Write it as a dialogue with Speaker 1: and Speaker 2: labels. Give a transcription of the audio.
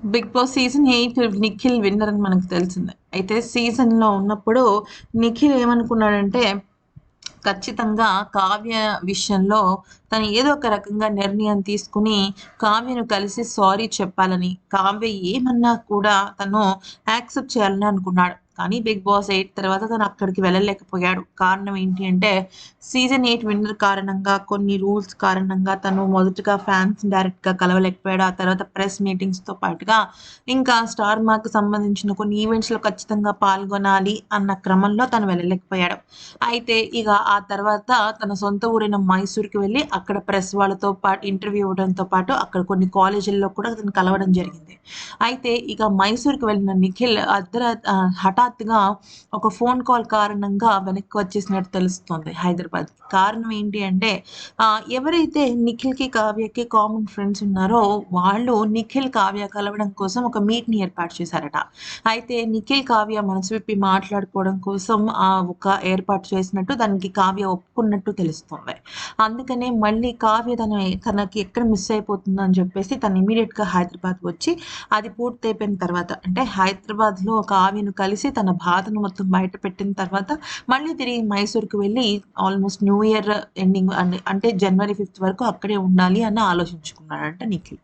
Speaker 1: Big Boss season eight Nikhil winner అని మనకు తెలిసిందే. అయితే సీజన్లో ఉన్నప్పుడు నిఖిల్ ఏమనుకున్నాడంటే ఖచ్చితంగా కావ్య విషయంలో తను ఏదో ఒక రకంగా నిర్ణయం తీసుకుని కావ్యను కలిసి సారీ చెప్పాలని కావ్య ఏమన్నా కూడా తను యాక్సెప్ట్ చేయాలని అనుకున్నాడు. కానీ బిగ్ బాస్ ఎయిట్ తర్వాత తను అక్కడికి వెళ్ళలేకపోయాడు. కారణం ఏంటి అంటే సీజన్ ఎయిట్ విన్నర్ కారణంగా కొన్ని రూల్స్ కారణంగా తను మొదటగా ఫ్యాన్స్ డైరెక్ట్గా కలవలేకపోయాడు. ఆ తర్వాత ప్రెస్ మీటింగ్స్తో పాటుగా ఇంకా స్టార్ మార్క్ సంబంధించిన కొన్ని ఈవెంట్స్లో ఖచ్చితంగా పాల్గొనాలి అన్న క్రమంలో తను వెళ్ళలేకపోయాడు. అయితే ఇక ఆ తర్వాత తన సొంత ఊరైన మైసూర్కి వెళ్ళి అక్కడ ప్రెస్ వాళ్ళతో పాటు ఇంటర్వ్యూ ఇవ్వడంతో పాటు అక్కడ కొన్ని కాలేజీల్లో కూడా తను కలవడం జరిగింది. అయితే ఇక మైసూర్కి వెళ్ళిన నిఖిల్ అర్ధరా హఠాత్తుగా ఒక ఫోన్ కాల్ కారణంగా వెనక్కి వచ్చేసినట్టు తెలుస్తుంది హైదరాబాద్. కారణం ఏంటి అంటే ఎవరైతే నిఖిల్కి కావ్యకి కామన్ ఫ్రెండ్స్ ఉన్నారో వాళ్ళు నిఖిల్ కావ్య కలవడం కోసం ఒక మీట్ని ఏర్పాటు చేశారట. అయితే నిఖిల్ కావ్య మనసు విప్పి మాట్లాడుకోవడం కోసం ఆ ఒక ఏర్పాటు చేసినట్టు దానికి కావ్య ఒప్పుకున్నట్టు తెలుస్తుంది. అందుకనే మళ్ళీ కావ్య తన తనకి ఎక్కడ మిస్ అయిపోతుందని అని చెప్పేసి తను ఇమీడియట్గా హైదరాబాద్ వచ్చి అది పూర్తయిపోయిన తర్వాత అంటే హైదరాబాద్లో కావ్యను కలిసి తన బాధను మొత్తం బయట పెట్టిన తర్వాత మళ్ళీ తిరిగి మైసూర్కి వెళ్ళి ఆల్మోస్ట్ న్యూ ఇయర్ ఎండింగ్ అంటే జనవరి ఫిఫ్త్ వరకు అక్కడే ఉండాలి అని ఆలోచించుకున్నాడంట నిఖిల్.